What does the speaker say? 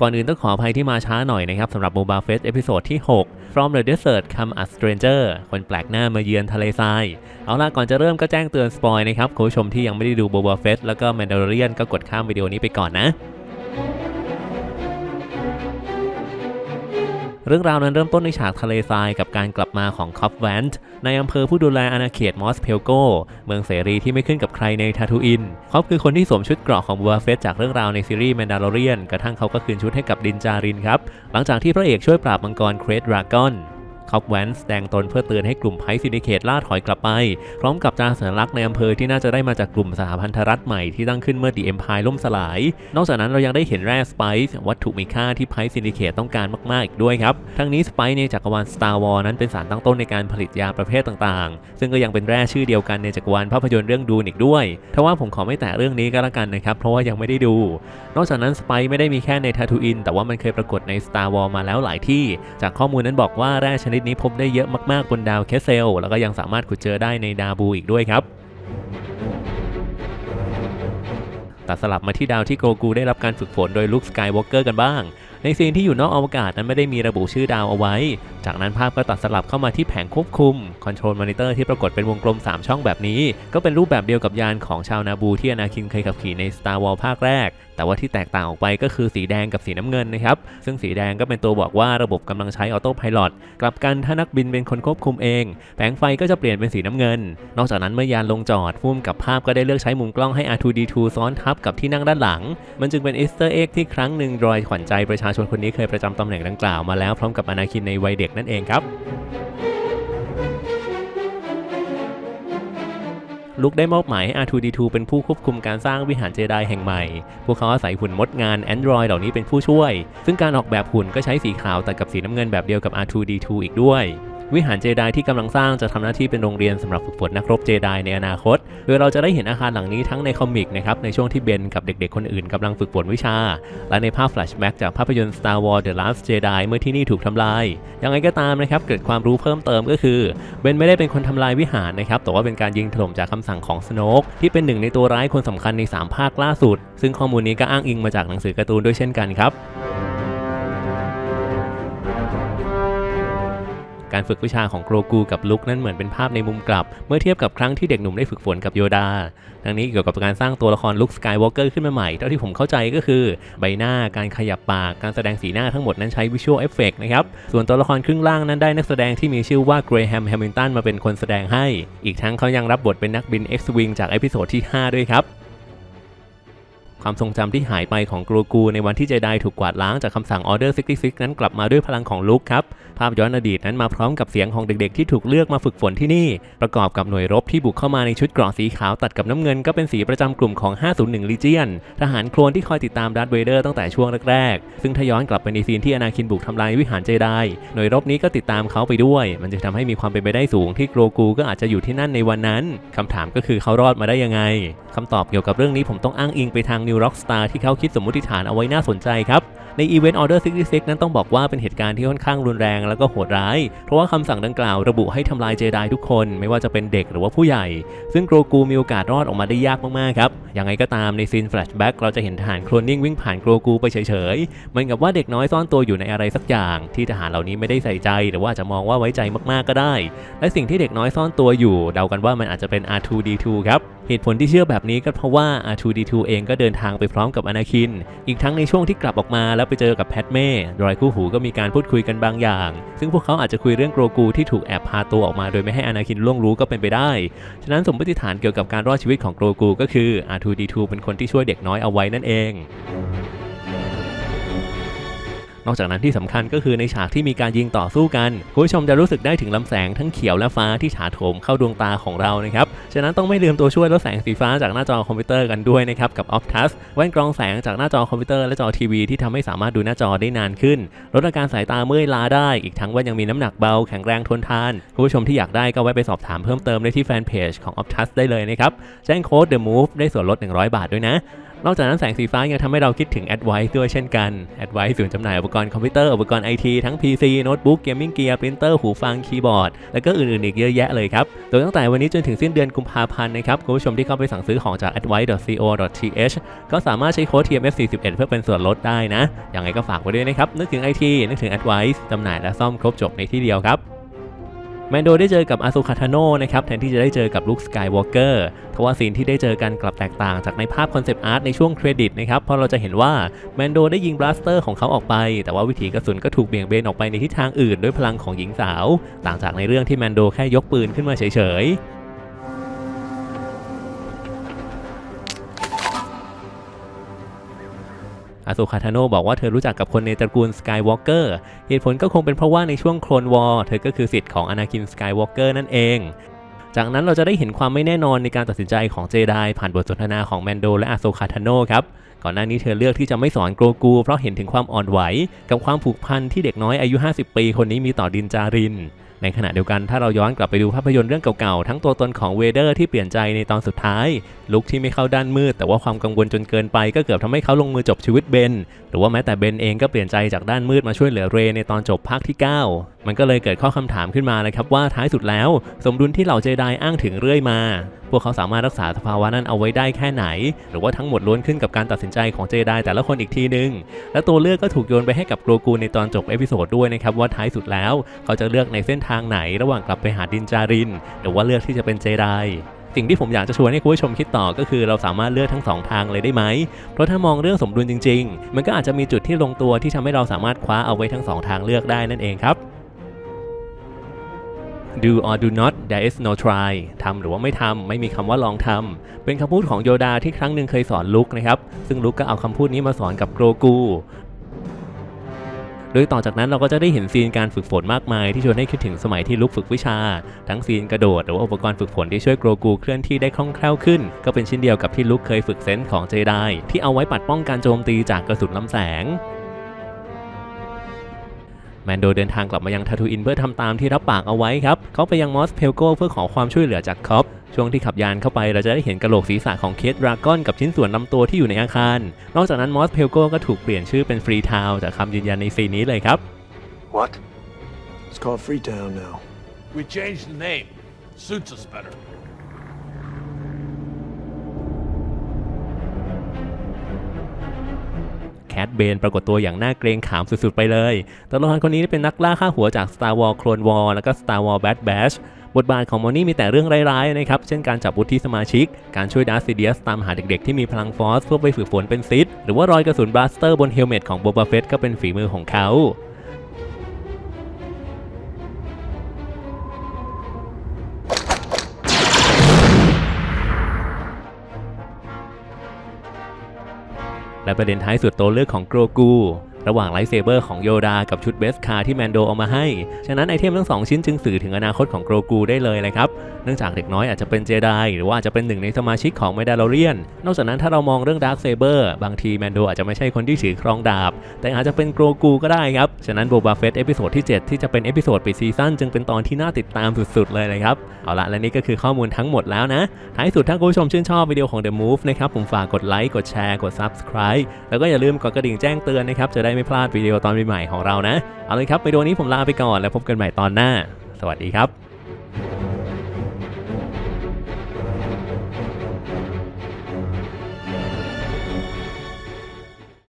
ก่อนอื่นต้องขออภัยที่มาช้าหน่อยนะครับสำหรับ Boba Fett เอพิโซดที่ 6 From the Desert Come a Stranger คนแปลกหน้ามาเยือนทะเลทราย เอาล่ะ ก่อนจะเริ่มก็แจ้งเตือนสปอยนะครับ คุณผู้ชมที่ยังไม่ได้ดู Boba Fett แล้วก็ Mandalorian ก็กดข้ามวิดีโอนี้ไปก่อนนะ เรื่องราวนั้นเริ่มต้นในฉากทะเลทรายกับการกลับมาของคอฟแวนต์ในอำเภอผู้ดูแลอาณาเขตมอสเพลโก เมืองเสรีที่ไม่ขึ้นกับใครในทาทูอินคอฟคือคนที่สวมชุดเกราะของบัวเฟสจากเรื่องราวในซีรีส์แมนดาร์เรียนกระทั่งเขาก็คืนชุดให้กับดินจารินครับหลังจากที่พระเอกช่วยปราบมังกรเครดดราก้อน คอปแวนแสดงตนเพื่อเตือนให้กลุ่มไพซินิเคตล่าถอยกลับไป พร้อมกับจาสัญลักษณ์ในอำเภอที่น่าจะได้มาจากกลุ่มสหพันธรัฐใหม่ที่ตั้งขึ้นเมื่อดีเอ็มพายล่มสลาย นอกจากนั้นเรายังได้เห็นแร่สไปซ์วัตถุมีค่าที่ไพซินิเคตต้องการมากๆอีกด้วยครับ ทั้งนี้สไปซ์ในจักรวาล Star Wars นั้นเป็นสารตั้งต้นในการผลิตยาประเภทต่างๆ ซึ่งก็ยังเป็นแร่ชื่อเดียวกันในจักรวาลภาพยนตร์เรื่องดูนอีกด้วยทว่าผมขอไม่แตะเรื่องนี้ก็แล้วกันนะครับเพราะว่ายังไม่ได้ดู นอกจากนั้นสไปซ์ไม่ได้มีแค่ในทาทูอินแต่ว่ามันเคยปรากฏใน Star Wars มาแล้วหลายที่ จากข้อมูลนั้นบอกว่าแร่ชนิดนี้พบได้เยอะมากๆบนดาวเคสเซล แล้วก็ยังสามารถขุดเจอได้ในดาบูอีกด้วยครับตัดสลับมาที่ดาวที่โกกูได้รับการฝึกฝนโดยลุคสกายวอล์กเกอร์กันบ้าง ในซีนที่อยู่นอกอวกาศนั้นไม่ได้มีระบุชื่อดาวเอาไว้ จากนั้นภาพก็ตัดสลับเข้ามาที่แผงควบคุมคอนโทรลมอนิเตอร์ที่ปรากฏเป็นวงกลม 3 ช่องแบบนี้ ก็เป็นรูปแบบเดียวกับยานของชาวนาบูที่อนาคินเคยขับขี่ใน Star Wars ภาคแรก แต่ว่าที่แตกต่างออกไปก็คือสีแดงกับสีน้ำเงินนะครับ ซึ่งสีแดงก็เป็นตัวบอกว่าระบบกำลังใช้ออโต้พายロกลับกันถ้านักบินเป็นคนควบคุมเอง แผงไฟก็จะเปลี่ยนเป็นสีน้ำเงิน นอกจากนั้นเมื่อยานลงจอดพุ่มกับภาพก็ได้เลือกใช้มุมกล้องให้ R2D2 ซ้อนทับกับที่นั่งด้านหลัง มันจึงเป็นอีสเตอร์เอ็กที่ครั้งหนึ่งรอยขวัญใจประชาชนคนนี้เคยประจำตำแหน่งดังกล่าวมาแล้วพร้อมกับอนาคินในวัยเด็กนั่นเองครับ ลุกได้มอบหมายให้ R2D2 เป็นผู้ควบคุมการสร้างวิหารเจไดแห่งใหม่ พวกเขาอาศัยหุ่นมดงาน Android เหล่านี้เป็นผู้ช่วย ซึ่งการออกแบบหุ่นก็ใช้สีขาวตัดกับสีน้ำเงินแบบเดียวกับ R2D2 อีกด้วย วิหารเจไดที่กำลังสร้างจะทำหน้าที่เป็นโรงเรียนสำหรับฝึกฝนนักรบเจไดในอนาคต โดยเราจะได้เห็นอาคารหลังนี้ทั้งในคอมิกนะครับในช่วงที่เบนกับเด็กๆคนอื่นกำลังฝึกฝนวิชา และในภาพแฟลชแบ็กจากภาพยนตร์ Star Wars The Last Jedi เมื่อที่นี่ถูกทำลาย ยังไงก็ตามนะครับเกิดความรู้เพิ่มเติมก็คือเบนไม่ได้เป็นคนทำลายวิหารนะครับแต่ว่าเป็นการยิงถล่มจากคำสั่งของสโนกที่เป็นหนึ่งในตัวร้ายคนสำคัญใน 3 ภาคล่าสุด ซึ่งข้อมูลนี้ก็อ้างอิงมาจากหนังสือการ์ตูนด้วยเช่นกันครับ การฝึกวิชาของโกรกูกับลุกนั้นเหมือนเป็นภาพในมุมกลับ เมื่อเทียบกับครั้งที่เด็กหนุ่มได้ฝึกฝนกับโยดาทั้งนี้เกี่ยวกับการสร้างตัวละครลุคสกายวอล์กเกอร์ขึ้นมาใหม่ เท่าที่ผมเข้าใจก็คือ ใบหน้าการขยับปากการแสดงสีหน้าทั้งหมดนั้นใช้วิชวลเอฟเฟกนะครับ ส่วนตัวละครครึ่งล่างนั้นได้นักแสดงที่มีชื่อว่าเกรแฮมแฮมิลตันมาเป็นคนแสดงให้ อีกทั้งเขายังรับบทเป็นนักบิน X-Wing จากเอพิโซดที่ 5 ด้วยครับ ความทรงจำที่หายไปของกรูกู ในวันที่เจไดถูกกวาดล้างจากคำสั่ง Order 66นั้นกลับมาด้วยพลังของลุคครับ ภาพย้อนอดีตนั้นมาพร้อมกับเสียงของเด็กๆที่ถูกเลือกมาฝึกฝนที่นี่ ประกอบกับหน่วยรบที่บุกเข้ามาในชุดเกราะสีขาวตัดกับน้ำเงินก็เป็นสีประจำกลุ่มของ 501 Legion ทหารโคลนที่คอยติดตามดาร์ธเวเดอร์ตั้งแต่ช่วงแรกๆ ซึ่งถ้าย้อนกลับไปในซีนที่อนาคินบุกทำลายวิหารเจไดหน่วยรบนี้ก็ติดตามเขาไปด้วย มันจะทำให้มีความเป็นไปได้สูงที่กรูกูก็อาจจะอยู่ที่นั่นในวันนั้นคำถามก็คือเขารอดมาได้ยังไงคำตอบเกี่ยวกับเรื่องนี้ผมต้องอ้างอิงไปทาง New Rockstar ที่เขาคิดสมมติฐานเอาไว้น่าสนใจครับ ใน Event Order 66 นั้นต้องบอกว่าเป็นเหตุการณ์ที่ค่อนข้างรุนแรงแล้วก็โหดร้าย เพราะว่าคำสั่งดังกล่าวระบุให้ทำลายเจไดทุกคน ไม่ว่าจะเป็นเด็กหรือว่าผู้ใหญ่ ซึ่งโกรกูมีโอกาสรอดออกมาได้ยากมากๆครับยังไงก็ตามในซีนแฟลชแบ็กเราจะเห็นทหารโคลนนิ่งวิ่งผ่านโกรกูไปเฉยๆเหมือนกับว่าเด็กน้อยซ่อนตัวอยู่ในอะไรสักอย่าง ที่ทหารเหล่านี้ไม่ได้ใส่ใจหรือว่าจจะมองว่าไว้ใจมากๆก็ได้ และสิ่งที่เด็กน้อยซ่อนตัวอยู่ เดากันว่ามันอาจจะเป็น R2D2 ครับ เหตุผลที่เชื่อแบบนี้ก็เพราะว่า R2D2 เองก็เดินทางไปพร้อมกับอนาคิน อีกทั้งในช่วงที่กลับออกมาแล้วไปเจอกับแพทเม่รอยคู่หูก็มีการพูดคุยกันบางอย่าง ซึ่งพวกเขาอาจจะคุยเรื่องโกรกูที่ถูกแอบพาตัวออกมาโดยไม่ให้อนาคินล่วงรู้ก็เป็นไปได้ ฉะนั้นสมมติฐานเกี่ยวกับการรอดชีวิตของโกรกูก็คือ R2D2 เป็นคนที่ช่วยเด็กน้อยเอาไว้นั่นเอง นอกจากนั้นที่สำคัญก็คือในฉากที่มีการยิงต่อสู้กันคุณผู้ชมจะรู้สึกได้ถึงลำแสงทั้งเขียวและฟ้าที่ฉาโถมเข้าดวงตาของเรานะครับฉะนั้นต้องไม่ลืมตัวช่วยลดแสงสีฟ้าจากหน้าจอคอมพิวเตอร์กันด้วยนะครับกับ Optus แว่นกรองแสงจากหน้าจอคอมพิวเตอร์และจอทีวีที่ทำให้สามารถดูหน้าจอได้นานขึ้นลดอาการสายตาเมื่อยล้าได้ อีกทั้งว่ายังมีน้ำหนักเบาแข็งแรงทนทานคุณผู้ชมที่อยากได้ก็แวะไปสอบถามเพิ่มเติมได้ที่แฟนเพจของ Optus ได้เลยนะครับแจ้งโค้ด The Move ได้ส่วนลด 100 บาทด้วยนะ นอกจากนั้นแสงสีฟ้ายังทำให้เราคิดถึง Advice ด้วยเช่นกัน Advice ศูนย์จำหน่ายอุปกรณ์คอมพิวเตอร์ อุปกรณ์ไอทีทั้ง PC โน้ตบุ๊กเกมมิ่งเกียร์ปรินเตอร์หูฟังคีย์บอร์ด และก็อื่นๆ อีกเยอะแยะเลยครับ โดยตั้งแต่วันนี้จนถึงสิ้นเดือนกุมภาพันธ์นะครับ คุณผู้ชมที่เข้าไปสั่งซื้อของจาก advice.co.th ก็สามารถใช้โค้ด TMF41 เพื่อเป็นส่วนลดได้นะยังไงก็ฝากไว้ด้วยนะครับนึกถึง IT นึกถึง Advice จำหน่ายและซ่อมครบจบในที่เดียวครับ แมนโดได้เจอกับอาซูคาทาโนนะครับแทนที่จะได้เจอกับลุคสกายวอล์กเกอร์ทว่าซีนที่ได้เจอกันกลับแตกต่างจากในภาพคอนเซปต์อาร์ตในช่วงเครดิตนะครับเพราะเราจะเห็นว่าแมนโดได้ยิงบลัสเตอร์ของเขาออกไป แต่ว่าวิถีกระสุนก็ถูกเบี่ยงเบนออกไปในทิศทางอื่นด้วยพลังของหญิงสาว ต่างจากในเรื่องที่แมนโดแค่ยกปืนขึ้นมาเฉยๆ อาซูคาทาโนบอกว่าเธอรู้จักกับคนในตระกูลสกายวอล์กเกอร์เหตุผลก็คงเป็นเพราะว่าในช่วงโคลนวอร์เธอก็คือสิทธิ์ของอนาคินสกายวอล์กเกอร์นั่นเองจากนั้นเราจะได้เห็นความไม่แน่นอนในการตัดสินใจของเจไดผ่านบทสนทนาของแมนโดและอาโซคาทาโนครับ ก่อนหน้านี้เธอเลือกที่จะไม่สอนโกรกู เพราะเห็นถึงความอ่อนไหว กับความผูกพันที่เด็กน้อยอายุ 50 ปีคนนี้มีต่อดินจาริน ในขณะเดียวกันถ้าเราย้อนกลับไปดูภาพยนตร์เรื่องเก่าๆ ทั้งตัวตนของเวเดอร์ที่เปลี่ยนใจในตอนสุดท้าย ลุคที่ไม่เข้าด้านมืด แต่ว่าความกังวลจนเกินไปก็เกือบทำให้เขาลงมือจบชีวิตเบน หรือว่าแม้แต่เบนเองก็เปลี่ยนใจจากด้านมืดมาช่วยเหลือเรในตอนจบภาคที่ 9 มันก็เลยเกิดข้อคำถามขึ้นมาเลยครับว่าท้ายสุดแล้ว สมดุลที่เหล่าเจไดอ้างถึงเรื่อยมา พวกเขาสามารถรักษาสภาวะนั้นเอาไว้ได้แค่ไหน หรือว่าทั้งหมดล้วนขึ้นกับการตัดสินใจของเจไดแต่ละคนอีกทีนึง และตัวเลือกก็ถูกโยนไปให้กับโกรกูในตอนจบเอพิโซดด้วยนะครับว่าท้ายสุดแล้วเขาจะเลือกในเส้นทางไหนระหว่างกลับไปหาดินจาริน หรือว่าเลือกที่จะเป็นเจไดสิ่งที่ผมอยากจะชวนให้คุณผู้ชมคิดต่อก็คือเราสามารถเลือกทั้งสองทางเลยได้ไหม เพราะถ้ามองเรื่องสมดุลจริง ๆ มันก็อาจจะมีจุดที่ลงตัวที่ทำให้เราสามารถคว้าเอาไว้ทั้งสองทางเลือกได้นั่นเองครับ do or do not there is no try ทำหรือว่าไม่ทำ ไม่มีคำว่าลองทำ เป็นคำพูดของโยดาที่ครั้งหนึ่งเคยสอนลุกนะครับ ซึ่งลุกก็เอาคำพูดนี้มาสอนกับโกรกู โดยต่อจากนั้นเราก็จะได้เห็นซีนการฝึกฝนมากมายที่ชวนให้คิดถึงสมัยที่ลุกฝึกวิชา ทั้งซีนกระโดดหรือว่าอุปกรณ์ฝึกฝนที่ช่วยโกรกูเคลื่อนที่ได้คล่องแคล่วขึ้น ก็เป็นชิ้นเดียวกับที่ลุกเคยฝึกเซนส์ของเจไดที่เอาไว้ปัดป้องการโจมตีจากกระสุนลำแสง แมนโดเดินทางกลับมายังทาทูอินเพื่อทำตามที่รับปากเอาไว้ครับ เขาไปยังมอสเพลโกเพื่อขอความช่วยเหลือจากคอปช่วงที่ขับยานเข้าไปเราจะได้เห็นกระโหลกศีรษะของเคสดราก้อนกับชิ้นส่วนลำตัวที่อยู่ในอาคาร นอกจากนั้นมอสเพลโกก็ถูกเปลี่ยนชื่อเป็นฟรีทาวจากคำยืนยันในซีนนี้เลยครับ What? It's called Freetown now. We changed the name. Suits us better. เบนปรากฏตัวอย่างน่าเกรงขามสุดๆไปเลย ตัวละครคนนี้เป็นนักล่าฆ่าหัวจาก Star Wars Clone War แล้วก็ Star Wars Bad Batch บทบาทของมอนี่มีแต่เรื่องร้ายๆนะครับ เช่นการจับวุฒิสมาชิก การช่วยดาร์ซิเดียสตามหาเด็กๆที่มีพลังฟอสเพื่อไปฝึกฝนเป็นซิดหรือว่ารอยกระสุนบลัสเตอร์บนเฮลเมตของโบบาเฟตก็เป็นฝีมือของเขา และประเด็นท้ายสุดตัวเลือกของโกรกู ระหว่างไลท์เซเบอร์ของโยดากับชุดเบสคาร์ที่แมนโดเอามาให้ ฉะนั้นไอเทมทั้งสองชิ้นจึงสื่อถึงอนาคตของโกรกูได้เลยเลยครับ เนื่องจากเด็กน้อยอาจจะเป็นเจไดหรือว่าอาจจะเป็นหนึ่งในสมาชิกของ m มดา l เรียน นอกจากนั้นถ้าเรามองเรื่องดาร์คเซเบอร์บางทีแมนโดอาจจะไม่ใช่คนที่ถือครองดาบ แต่อาจจะเป็นโกรกูก็ได้ครับ ฉะนั้นโบบาเฟตเอพิโซดที่ 7 ที่จะเป็นเอพิโซดปิดซีซั่นจึงเป็นตอนที่น่าติดตามสุดๆเลยเลยครับ เอาละและนี่ก็คือข้อมูลทั้งหมดแล้วนะ ท้ายสุดถ้าคุณผู้ชมชื่นชอบวิดีโอของ The Move นะครับผมฝากกดไลค์กดแชร์กด Subscribe แล้วก็อย่าลืมกดกระดิ่งแจ้งเตือนนะครับจะได้ไม่พลาดวิดีโอตอนใหม่ๆของเรานะ เอาเลยครับวิดีโอนี้ผมลาไปก่อนแล้วพบกันใหม่ตอนหน้า สวัสดีครับ